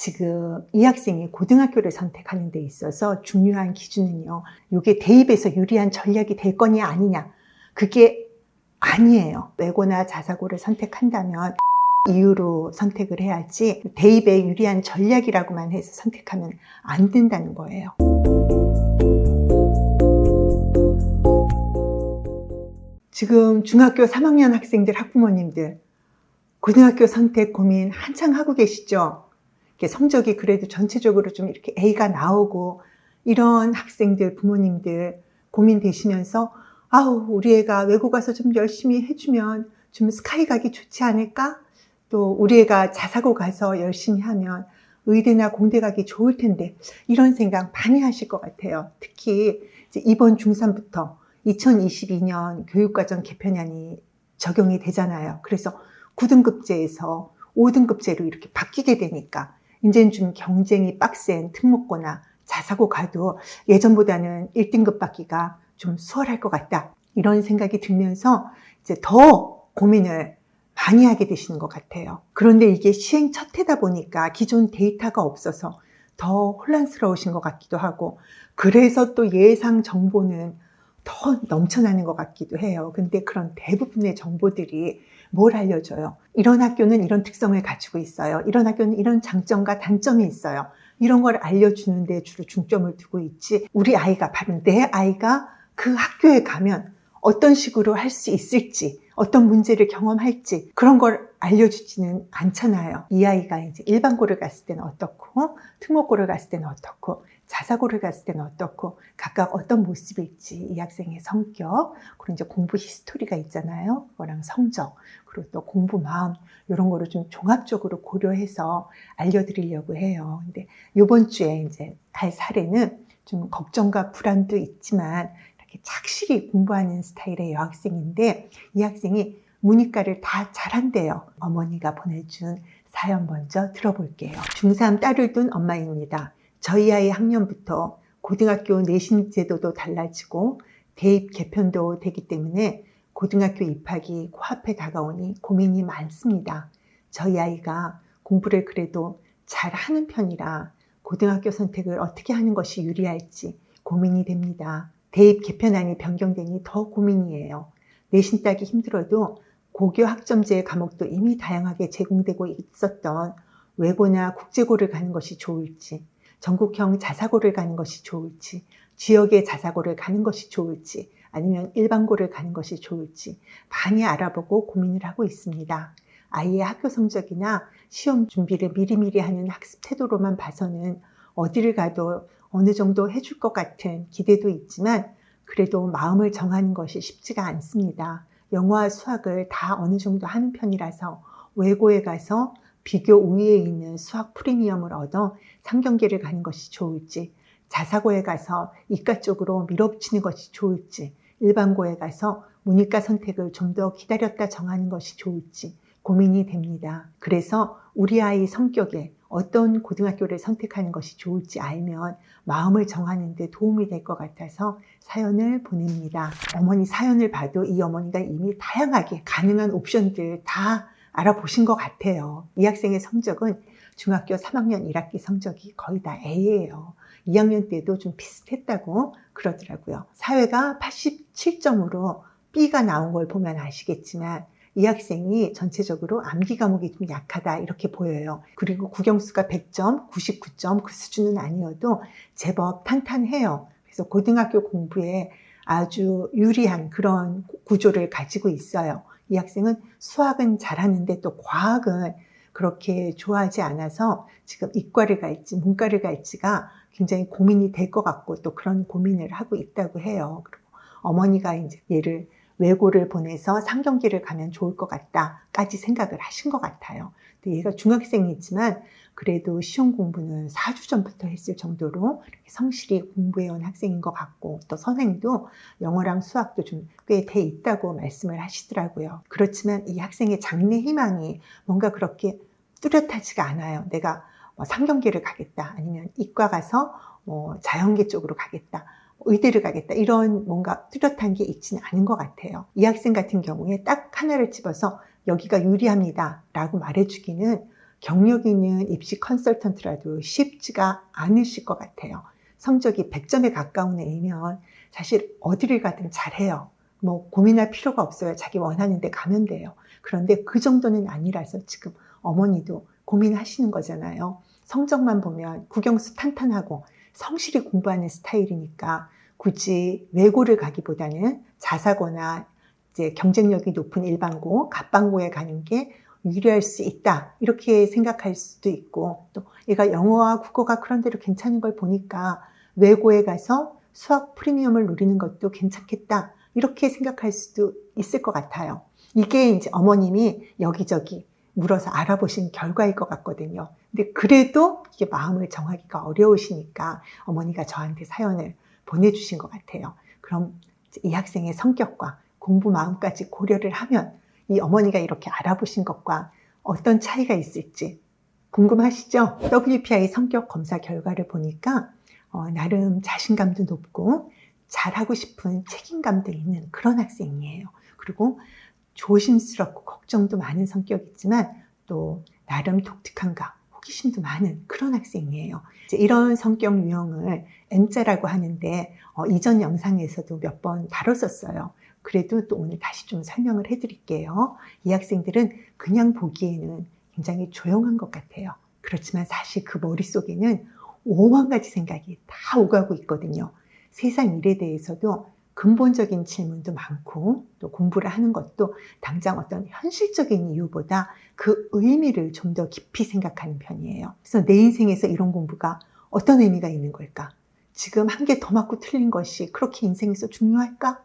지금 이 학생이 고등학교를 선택하는 데 있어서 중요한 기준은요. 이게 대입에서 유리한 전략이 될 거냐 아니냐. 그게 아니에요. 외고나 자사고를 선택한다면 이유로 선택을 해야지 대입에 유리한 전략이라고만 해서 선택하면 안 된다는 거예요. 지금 중학교 3학년 학생들 학부모님들 고등학교 선택 고민 한창 하고 계시죠? 이렇게 성적이 그래도 전체적으로 좀 이렇게 A가 나오고 이런 학생들 부모님들 고민되시면서 아우 우리 애가 외국 가서 좀 열심히 해주면 좀 스카이 가기 좋지 않을까? 또 우리 애가 자사고 가서 열심히 하면 의대나 공대 가기 좋을 텐데 이런 생각 많이 하실 것 같아요. 특히 이번 중3부터 2022년 교육과정 개편안이 적용이 되잖아요. 그래서 9등급제에서 5등급제로 이렇게 바뀌게 되니까 이제는 좀 경쟁이 빡센 특목고나 자사고 가도 예전보다는 1등급 받기가 좀 수월할 것 같다. 이런 생각이 들면서 이제 더 고민을 많이 하게 되시는 것 같아요. 그런데 이게 시행 첫 해다 보니까 기존 데이터가 없어서 더 혼란스러우신 것 같기도 하고, 그래서 또 예상 정보는 더 넘쳐나는 것 같기도 해요. 근데 그런 대부분의 정보들이 뭘 알려줘요? 이런 학교는 이런 특성을 가지고 있어요. 이런 학교는 이런 장점과 단점이 있어요. 이런 걸 알려주는 데 주로 중점을 두고 있지. 우리 아이가 바로 내 아이가 그 학교에 가면 어떤 식으로 할 수 있을지, 어떤 문제를 경험할지 그런 걸 알려주지는 않잖아요. 이 아이가 이제 일반고를 갔을 때는 어떻고, 특목고를 갔을 때는 어떻고, 자사고를 갔을 때는 어떻고 각각 어떤 모습일지 이 학생의 성격 그리고 이제 공부 히스토리가 있잖아요. 그거랑 성적 그리고 또 공부 마음 이런 거를 좀 종합적으로 고려해서 알려드리려고 해요. 근데 이번 주에 이제 할 사례는 좀 걱정과 불안도 있지만 이렇게 착실히 공부하는 스타일의 여학생인데 이 학생이 문이과를 다 잘한대요. 어머니가 보내준 사연 먼저 들어볼게요. 중3 딸을 둔 엄마입니다. 저희 아이 학년부터 고등학교 내신 제도도 달라지고 대입 개편도 되기 때문에 고등학교 입학이 코앞에 다가오니 고민이 많습니다. 저희 아이가 공부를 그래도 잘 하는 편이라 고등학교 선택을 어떻게 하는 것이 유리할지 고민이 됩니다. 대입 개편안이 변경되니 더 고민이에요. 내신 따기 힘들어도 고교 학점제 과목도 이미 다양하게 제공되고 있었던 외고나 국제고를 가는 것이 좋을지 전국형 자사고를 가는 것이 좋을지, 지역의 자사고를 가는 것이 좋을지, 아니면 일반고를 가는 것이 좋을지 많이 알아보고 고민을 하고 있습니다. 아이의 학교 성적이나 시험 준비를 미리미리 하는 학습 태도로만 봐서는 어디를 가도 어느 정도 해줄 것 같은 기대도 있지만 그래도 마음을 정하는 것이 쉽지가 않습니다. 영어와 수학을 다 어느 정도 하는 편이라서 외고에 가서 비교 우위에 있는 수학 프리미엄을 얻어 상경계를 가는 것이 좋을지, 자사고에 가서 이과 쪽으로 밀어붙이는 것이 좋을지, 일반고에 가서 문이과 선택을 좀 더 기다렸다 정하는 것이 좋을지 고민이 됩니다. 그래서 우리 아이 성격에 어떤 고등학교를 선택하는 것이 좋을지 알면 마음을 정하는 데 도움이 될 것 같아서 사연을 보냅니다. 어머니 사연을 봐도 이 어머니가 이미 다양하게 가능한 옵션들 다 알아보신 것 같아요. 이 학생의 성적은 중학교 3학년 1학기 성적이 거의 다 A예요. 2학년 때도 좀 비슷했다고 그러더라고요. 사회가 87점으로 B가 나온 걸 보면 아시겠지만 이 학생이 전체적으로 암기 과목이 좀 약하다 이렇게 보여요. 그리고 국영수가 100점, 99점 그 수준은 아니어도 제법 탄탄해요. 그래서 고등학교 공부에 아주 유리한 그런 구조를 가지고 있어요. 이 학생은 수학은 잘하는데 또 과학은 그렇게 좋아하지 않아서 지금 이과를 갈지 문과를 갈지가 굉장히 고민이 될 것 같고 또 그런 고민을 하고 있다고 해요. 그리고 어머니가 이제 얘를 외고를 보내서 상경기를 가면 좋을 것 같다까지 생각을 하신 것 같아요. 근데 얘가 중학생이지만 그래도 시험 공부는 4주 전부터 했을 정도로 성실히 공부해온 학생인 것 같고 또 선생도 영어랑 수학도 좀 꽤 돼 있다고 말씀을 하시더라고요. 그렇지만 이 학생의 장래 희망이 뭔가 그렇게 뚜렷하지가 않아요. 내가 뭐 상경계를 가겠다 아니면 이과 가서 뭐 자연계 쪽으로 가겠다 의대를 가겠다 이런 뭔가 뚜렷한 게 있지는 않은 것 같아요. 이 학생 같은 경우에 딱 하나를 집어서 여기가 유리합니다 라고 말해주기는 경력 있는 입시 컨설턴트라도 쉽지가 않으실 것 같아요. 성적이 100점에 가까운 애면 사실 어디를 가든 잘해요. 뭐 고민할 필요가 없어요. 자기 원하는 데 가면 돼요. 그런데 그 정도는 아니라서 지금 어머니도 고민하시는 거잖아요. 성적만 보면 국영수 탄탄하고 성실히 공부하는 스타일이니까 굳이 외고를 가기보다는 자사고나 이제 경쟁력이 높은 일반고, 갑반고에 가는 게 유리할 수 있다. 이렇게 생각할 수도 있고, 또 얘가 영어와 국어가 그런 대로 괜찮은 걸 보니까 외고에 가서 수학 프리미엄을 노리는 것도 괜찮겠다. 이렇게 생각할 수도 있을 것 같아요. 이게 이제 어머님이 여기저기 물어서 알아보신 결과일 것 같거든요. 근데 그래도 이게 마음을 정하기가 어려우시니까 어머니가 저한테 사연을 보내주신 것 같아요. 그럼 이 학생의 성격과 공부 마음까지 고려를 하면 이 어머니가 이렇게 알아보신 것과 어떤 차이가 있을지 궁금하시죠? WPI 성격 검사 결과를 보니까 어, 나름 자신감도 높고 잘하고 싶은 책임감도 있는 그런 학생이에요. 그리고 조심스럽고 걱정도 많은 성격이지만 또 나름 독특한가 호기심도 많은 그런 학생이에요. 이런 성격 유형을 M자라고 하는데 어, 이전 영상에서도 몇 번 다뤘었어요. 그래도 또 오늘 다시 좀 설명을 해드릴게요. 이 학생들은 그냥 보기에는 굉장히 조용한 것 같아요. 그렇지만 사실 그 머릿속에는 5만 가지 생각이 다 오가고 있거든요. 세상 일에 대해서도 근본적인 질문도 많고 또 공부를 하는 것도 당장 어떤 현실적인 이유보다 그 의미를 좀 더 깊이 생각하는 편이에요. 그래서 내 인생에서 이런 공부가 어떤 의미가 있는 걸까? 지금 한 개 더 맞고 틀린 것이 그렇게 인생에서 중요할까?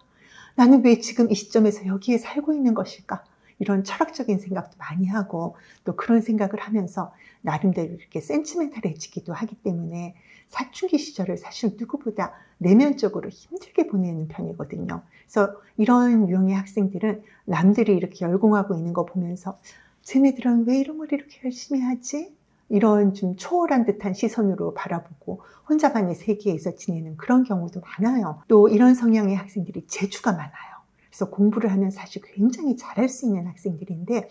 나는 왜 지금 이 시점에서 여기에 살고 있는 것일까? 이런 철학적인 생각도 많이 하고 또 그런 생각을 하면서 나름대로 이렇게 센치멘탈해지기도 하기 때문에 사춘기 시절을 사실 누구보다 내면적으로 힘들게 보내는 편이거든요. 그래서 이런 유형의 학생들은 남들이 이렇게 열공하고 있는 거 보면서 쟤네들은 왜 이런 걸 이렇게 열심히 하지? 이런 좀 초월한 듯한 시선으로 바라보고 혼자만의 세계에서 지내는 그런 경우도 많아요. 또 이런 성향의 학생들이 재주가 많아요. 그래서 공부를 하면 사실 굉장히 잘할 수 있는 학생들인데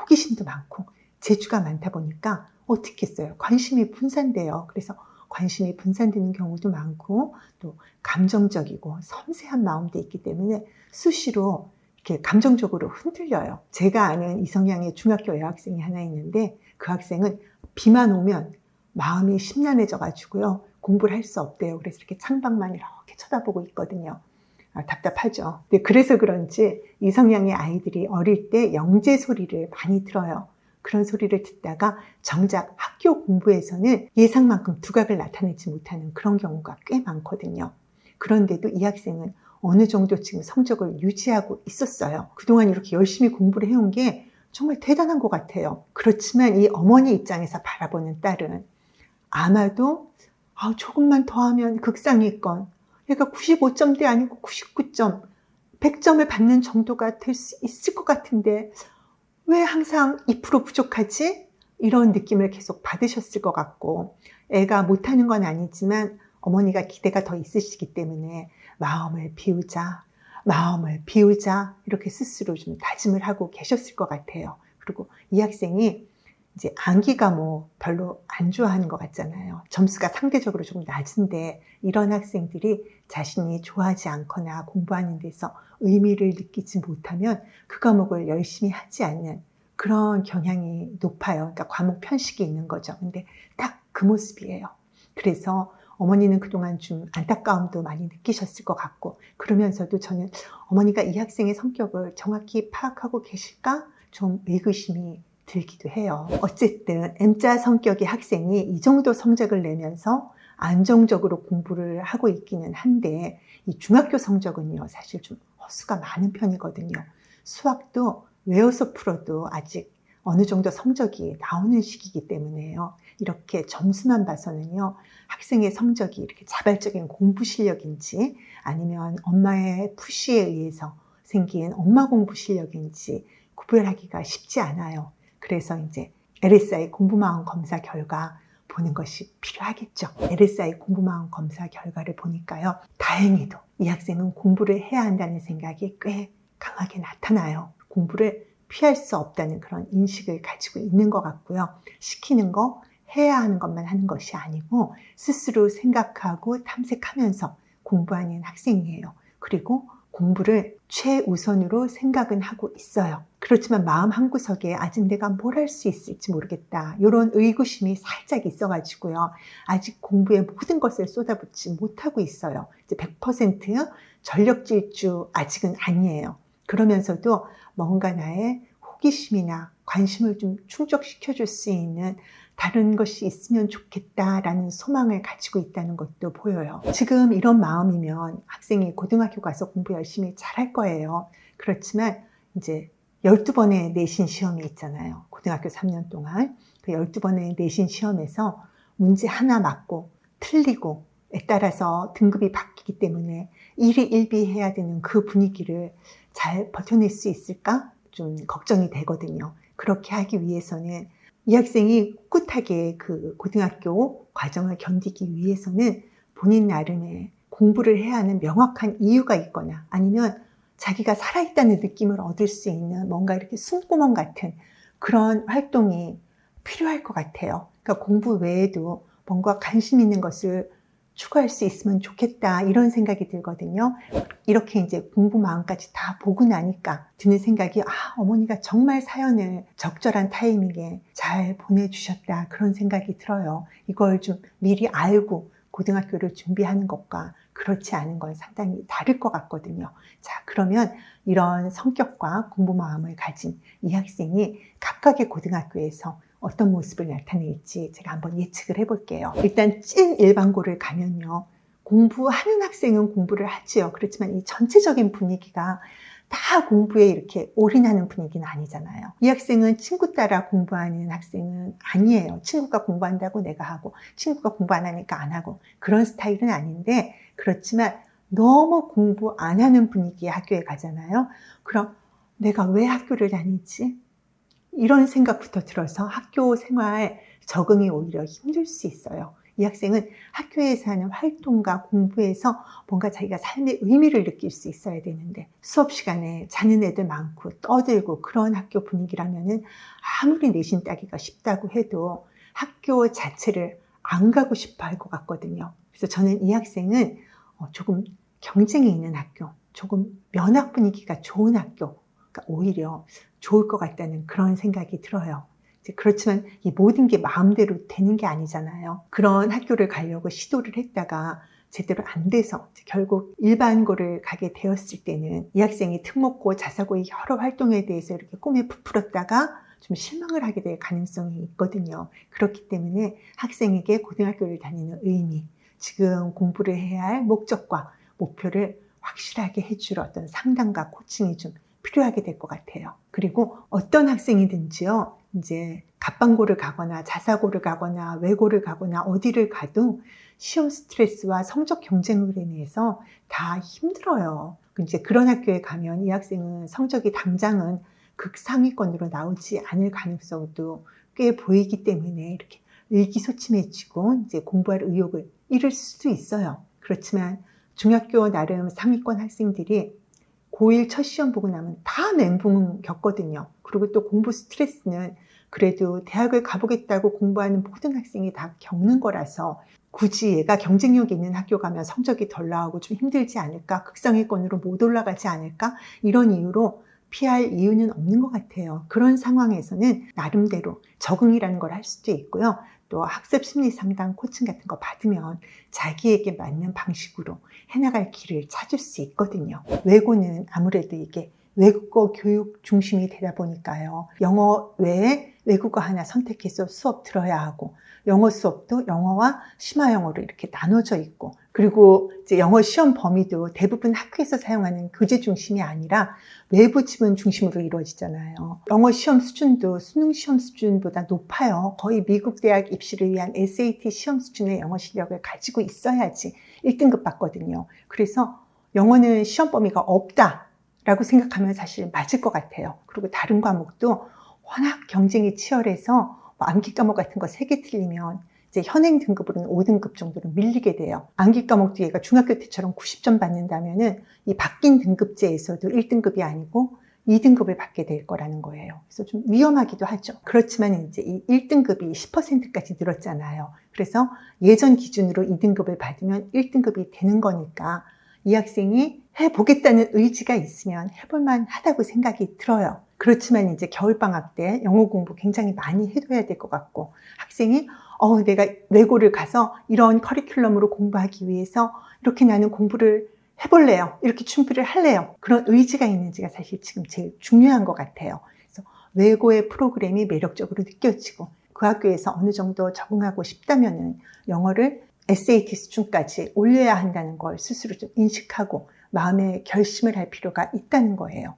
호기심도 많고 재주가 많다 보니까 어떻게 했어요? 관심이 분산돼요. 그래서 관심이 분산되는 경우도 많고 또 감정적이고 섬세한 마음도 있기 때문에 수시로 이렇게 감정적으로 흔들려요. 제가 아는 이성향의 중학교 여학생이 하나 있는데 그 학생은 비만 오면 마음이 심란해져 가지고요. 공부를 할 수 없대요. 그래서 이렇게 창밖만 이렇게 쳐다보고 있거든요. 아, 답답하죠. 그래서 그런지 이성향의 아이들이 어릴 때 영재 소리를 많이 들어요. 그런 소리를 듣다가 정작 학교 공부에서는 예상만큼 두각을 나타내지 못하는 그런 경우가 꽤 많거든요. 그런데도 이 학생은 어느 정도 지금 성적을 유지하고 있었어요. 그동안 이렇게 열심히 공부를 해온 게 정말 대단한 것 같아요. 그렇지만 이 어머니 입장에서 바라보는 딸은 아마도 아, 조금만 더 하면 극상위권, 얘가 95점대 아니고 99점, 100점을 받는 정도가 될 수 있을 것 같은데 왜 항상 2% 부족하지? 이런 느낌을 계속 받으셨을 것 같고 애가 못하는 건 아니지만 어머니가 기대가 더 있으시기 때문에 마음을 비우자, 마음을 비우자 이렇게 스스로 좀 다짐을 하고 계셨을 것 같아요. 그리고 이 학생이 이제 암기가 뭐 별로 안 좋아하는 것 같잖아요. 점수가 상대적으로 좀 낮은데 이런 학생들이 자신이 좋아하지 않거나 공부하는 데서 의미를 느끼지 못하면 그 과목을 열심히 하지 않는 그런 경향이 높아요. 그러니까 과목 편식이 있는 거죠. 근데 딱 그 모습이에요. 그래서 어머니는 그동안 좀 안타까움도 많이 느끼셨을 것 같고 그러면서도 저는 어머니가 이 학생의 성격을 정확히 파악하고 계실까 좀 의구심이 들기도 해요. 어쨌든 M자 성격의 학생이 이 정도 성적을 내면서 안정적으로 공부를 하고 있기는 한데 이 중학교 성적은요 사실 좀 허수가 많은 편이거든요. 수학도 외워서 풀어도 아직 어느 정도 성적이 나오는 시기이기 때문에요. 이렇게 점수만 봐서는요, 학생의 성적이 이렇게 자발적인 공부 실력인지 아니면 엄마의 푸시에 의해서 생긴 엄마 공부 실력인지 구별하기가 쉽지 않아요. 그래서 이제 LSI 공부마음 검사 결과 보는 것이 필요하겠죠. LSI 공부마음 검사 결과를 보니까요. 다행히도 이 학생은 공부를 해야 한다는 생각이 꽤 강하게 나타나요. 공부를 피할 수 없다는 그런 인식을 가지고 있는 것 같고요. 시키는 거, 해야 하는 것만 하는 것이 아니고 스스로 생각하고 탐색하면서 공부하는 학생이에요. 그리고 공부를 최우선으로 생각은 하고 있어요. 그렇지만 마음 한구석에 아직 내가 뭘 할 수 있을지 모르겠다. 이런 의구심이 살짝 있어가지고요. 아직 공부에 모든 것을 쏟아붓지 못하고 있어요. 이제 100% 전력 질주 아직은 아니에요. 그러면서도 뭔가 나의 호기심이나 관심을 좀 충족시켜 줄 수 있는 다른 것이 있으면 좋겠다라는 소망을 가지고 있다는 것도 보여요. 지금 이런 마음이면 학생이 고등학교 가서 공부 열심히 잘할 거예요. 그렇지만 이제 12번의 내신 시험이 있잖아요. 고등학교 3년 동안. 그 12번의 내신 시험에서 문제 하나 맞고 틀리고 에 따라서 등급이 바뀌기 때문에 일희일비해야 되는 그 분위기를 잘 버텨낼 수 있을까? 좀 걱정이 되거든요. 그렇게 하기 위해서는 이 학생이 꿋꿋하게 그 고등학교 과정을 견디기 위해서는 본인 나름의 공부를 해야 하는 명확한 이유가 있거나 아니면 자기가 살아있다는 느낌을 얻을 수 있는 뭔가 이렇게 숨구멍 같은 그런 활동이 필요할 것 같아요. 그러니까 공부 외에도 뭔가 관심 있는 것을 추구할 수 있으면 좋겠다 이런 생각이 들거든요. 이렇게 이제 공부 마음까지 다 보고 나니까 드는 생각이 아 어머니가 정말 사연을 적절한 타이밍에 잘 보내주셨다 그런 생각이 들어요. 이걸 좀 미리 알고 고등학교를 준비하는 것과 그렇지 않은 건 상당히 다를 것 같거든요. 자, 그러면 이런 성격과 공부 마음을 가진 이 학생이 각각의 고등학교에서 어떤 모습을 나타낼지 제가 한번 예측을 해볼게요. 일단 찐 일반고를 가면요. 공부하는 학생은 공부를 하지요. 그렇지만 이 전체적인 분위기가 다 공부에 이렇게 올인하는 분위기는 아니잖아요. 이 학생은 친구 따라 공부하는 학생은 아니에요. 친구가 공부한다고 내가 하고, 친구가 공부 안 하니까 안 하고, 그런 스타일은 아닌데, 그렇지만 너무 공부 안 하는 분위기의 학교에 가잖아요. 그럼 내가 왜 학교를 다니지? 이런 생각부터 들어서 학교 생활 적응이 오히려 힘들 수 있어요. 이 학생은 학교에서 하는 활동과 공부에서 뭔가 자기가 삶의 의미를 느낄 수 있어야 되는데 수업 시간에 자는 애들 많고 떠들고 그런 학교 분위기라면은 아무리 내신 따기가 쉽다고 해도 학교 자체를 안 가고 싶어 할 것 같거든요. 그래서 저는 이 학생은 어, 조금 경쟁이 있는 학교, 조금 면학 분위기가 좋은 학교, 그러니까 오히려 좋을 것 같다는 그런 생각이 들어요. 그렇지만 이 모든 게 마음대로 되는 게 아니잖아요. 그런 학교를 가려고 시도를 했다가 제대로 안 돼서 결국 일반고를 가게 되었을 때는 이 학생이 특목고, 자사고의 여러 활동에 대해서 이렇게 꿈에 부풀었다가 좀 실망을 하게 될 가능성이 있거든요. 그렇기 때문에 학생에게 고등학교를 다니는 의미, 지금 공부를 해야 할 목적과 목표를 확실하게 해줄 어떤 상담과 코칭이 좀 필요하게 될 것 같아요. 그리고 어떤 학생이든지요, 이제 갑방고를 가거나 자사고를 가거나 외고를 가거나 어디를 가도 시험 스트레스와 성적 경쟁으로 인해서 다 힘들어요. 이제 그런 학교에 가면 이 학생은 성적이 당장은 극상위권으로 나오지 않을 가능성도 꽤 보이기 때문에 이렇게 의기소침해지고 이제 공부할 의욕을 잃을 수도 있어요. 그렇지만 중학교 나름 상위권 학생들이 고1 첫 시험 보고 나면 다 멘붕 겪거든요. 그리고 또 공부 스트레스는 그래도 대학을 가보겠다고 공부하는 모든 학생이 다 겪는 거라서 굳이 얘가 경쟁력 있는 학교 가면 성적이 덜 나오고 좀 힘들지 않을까, 극상위권으로 못 올라가지 않을까, 이런 이유로 피할 이유는 없는 것 같아요. 그런 상황에서는 나름대로 적응이라는 걸 할 수도 있고요. 또 학습 심리 상담 코칭 같은 거 받으면 자기에게 맞는 방식으로 해나갈 길을 찾을 수 있거든요. 외고는 아무래도 이게 외국어 교육 중심이 되다 보니까요. 영어 외에 외국어 하나 선택해서 수업 들어야 하고 영어 수업도 영어와 심화 영어로 이렇게 나눠져 있고 그리고 이제 영어 시험 범위도 대부분 학교에서 사용하는 교재 중심이 아니라 외부 지문 중심으로 이루어지잖아요. 영어 시험 수준도 수능 시험 수준보다 높아요. 거의 미국 대학 입시를 위한 SAT 시험 수준의 영어 실력을 가지고 있어야지 1등급 받거든요. 그래서 영어는 시험 범위가 없다 라고 생각하면 사실 맞을 것 같아요. 그리고 다른 과목도 워낙 경쟁이 치열해서 뭐 암기 과목 같은 거 3개 틀리면 이제 현행 등급으로는 5등급 정도로 밀리게 돼요. 암기 과목도 얘가 중학교 때처럼 90점 받는다면은 이 바뀐 등급제에서도 1등급이 아니고 2등급을 받게 될 거라는 거예요. 그래서 좀 위험하기도 하죠. 그렇지만 이제 이 1등급이 10%까지 늘었잖아요. 그래서 예전 기준으로 2등급을 받으면 1등급이 되는 거니까 이 학생이 해보겠다는 의지가 있으면 해볼만 하다고 생각이 들어요. 그렇지만 이제 겨울방학 때 영어 공부 굉장히 많이 해둬야 될 것 같고 학생이 어, 내가 외고를 가서 이런 커리큘럼으로 공부하기 위해서 이렇게 나는 공부를 해볼래요. 이렇게 준비를 할래요. 그런 의지가 있는지가 사실 지금 제일 중요한 것 같아요. 그래서 외고의 프로그램이 매력적으로 느껴지고 그 학교에서 어느 정도 적응하고 싶다면은 영어를 SAT 수준까지 올려야 한다는 걸 스스로 좀 인식하고 마음의 결심을 할 필요가 있다는 거예요.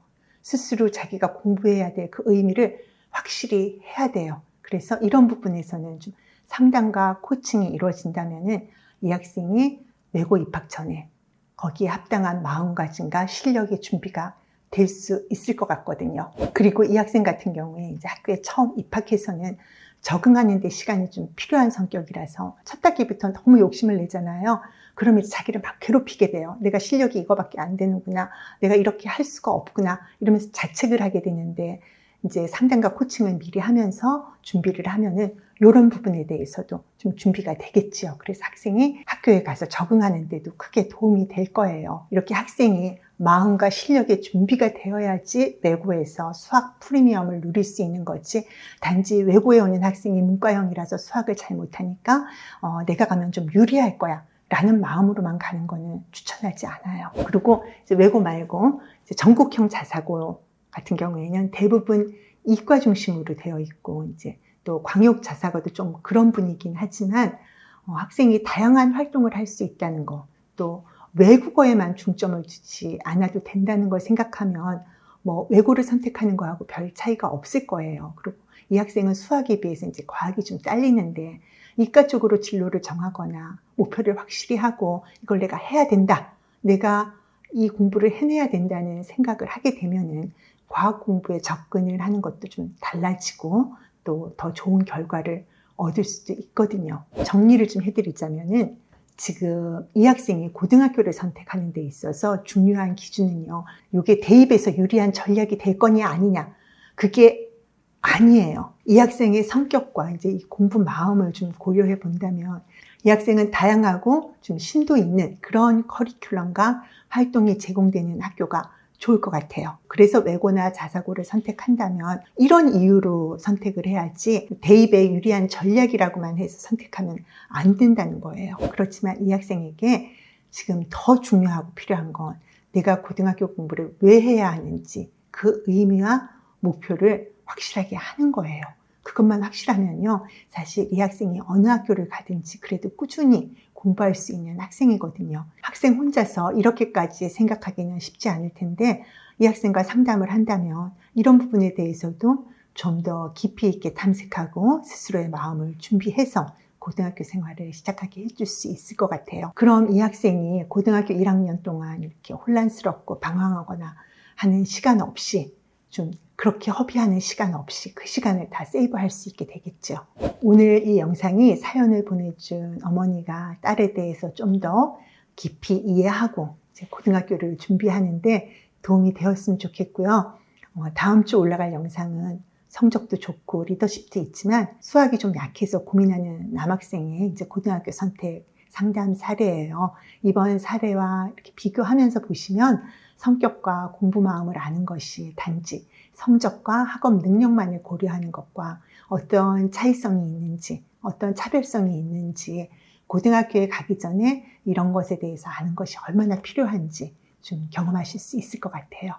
스스로 자기가 공부해야 될 그 의미를 확실히 해야 돼요. 그래서 이런 부분에서는 좀 상담과 코칭이 이루어진다면은 이 학생이 외고 입학 전에 거기에 합당한 마음가짐과 실력의 준비가 될 수 있을 것 같거든요. 그리고 이 학생 같은 경우에 이제 학교에 처음 입학해서는 적응하는 데 시간이 좀 필요한 성격이라서 첫 학기부터 너무 욕심을 내잖아요. 그러면 자기를 막 괴롭히게 돼요. 내가 실력이 이거밖에 안 되는구나. 내가 이렇게 할 수가 없구나. 이러면서 자책을 하게 되는데 이제 상담과 코칭을 미리 하면서 준비를 하면은 이런 부분에 대해서도 좀 준비가 되겠지요. 그래서 학생이 학교에 가서 적응하는 데도 크게 도움이 될 거예요. 이렇게 학생이 마음과 실력의 준비가 되어야지 외고에서 수학 프리미엄을 누릴 수 있는 거지 단지 외고에 오는 학생이 문과형이라서 수학을 잘 못하니까 어, 내가 가면 좀 유리할 거야. 라는 마음으로만 가는 거는 추천하지 않아요. 그리고 이제 외고 말고 이제 전국형 자사고 같은 경우에는 대부분 이과 중심으로 되어 있고 이제 또 광역 자사고도 좀 그런 분위기긴 하지만 어, 학생이 다양한 활동을 할 수 있다는 거, 또 외국어에만 중점을 두지 않아도 된다는 걸 생각하면 뭐 외고를 선택하는 거하고 별 차이가 없을 거예요. 그리고 이 학생은 수학에 비해서 이제 과학이 좀 딸리는데 이과 쪽으로 진로를 정하거나 목표를 확실히 하고 이걸 내가 해야 된다. 내가 이 공부를 해내야 된다는 생각을 하게 되면은 과학 공부에 접근을 하는 것도 좀 달라지고 또 더 좋은 결과를 얻을 수도 있거든요. 정리를 좀 해드리자면은 지금 이 학생이 고등학교를 선택하는 데 있어서 중요한 기준은요. 이게 대입에서 유리한 전략이 될 거냐 아니냐. 그게 아니에요. 이 학생의 성격과 이제 이 공부 마음을 좀 고려해 본다면 이 학생은 다양하고 좀 심도 있는 그런 커리큘럼과 활동이 제공되는 학교가 좋을 것 같아요. 그래서 외고나 자사고를 선택한다면 이런 이유로 선택을 해야지 대입에 유리한 전략이라고만 해서 선택하면 안 된다는 거예요. 그렇지만 이 학생에게 지금 더 중요하고 필요한 건 내가 고등학교 공부를 왜 해야 하는지 그 의미와 목표를 확실하게 하는 거예요. 그것만 확실하면요. 사실 이 학생이 어느 학교를 가든지 그래도 꾸준히 공부할 수 있는 학생이거든요. 학생 혼자서 이렇게까지 생각하기는 쉽지 않을 텐데 이 학생과 상담을 한다면 이런 부분에 대해서도 좀 더 깊이 있게 탐색하고 스스로의 마음을 준비해서 고등학교 생활을 시작하게 해줄 수 있을 것 같아요. 그럼 이 학생이 고등학교 1학년 동안 이렇게 혼란스럽고 방황하거나 하는 시간 없이 좀 그렇게 허비하는 시간 없이 그 시간을 다 세이브할 수 있게 되겠죠. 오늘 이 영상이 사연을 보내준 어머니가 딸에 대해서 좀 더 깊이 이해하고 고등학교를 준비하는데 도움이 되었으면 좋겠고요. 어, 다음 주 올라갈 영상은 성적도 좋고 리더십도 있지만 수학이 좀 약해서 고민하는 남학생의 이제 고등학교 선택 상담 사례예요. 이번 사례와 이렇게 비교하면서 보시면 성격과 공부 마음을 아는 것이 단지 성적과 학업 능력만을 고려하는 것과 어떤 차이성이 있는지, 어떤 차별성이 있는지, 고등학교에 가기 전에 이런 것에 대해서 아는 것이 얼마나 필요한지 좀 경험하실 수 있을 것 같아요.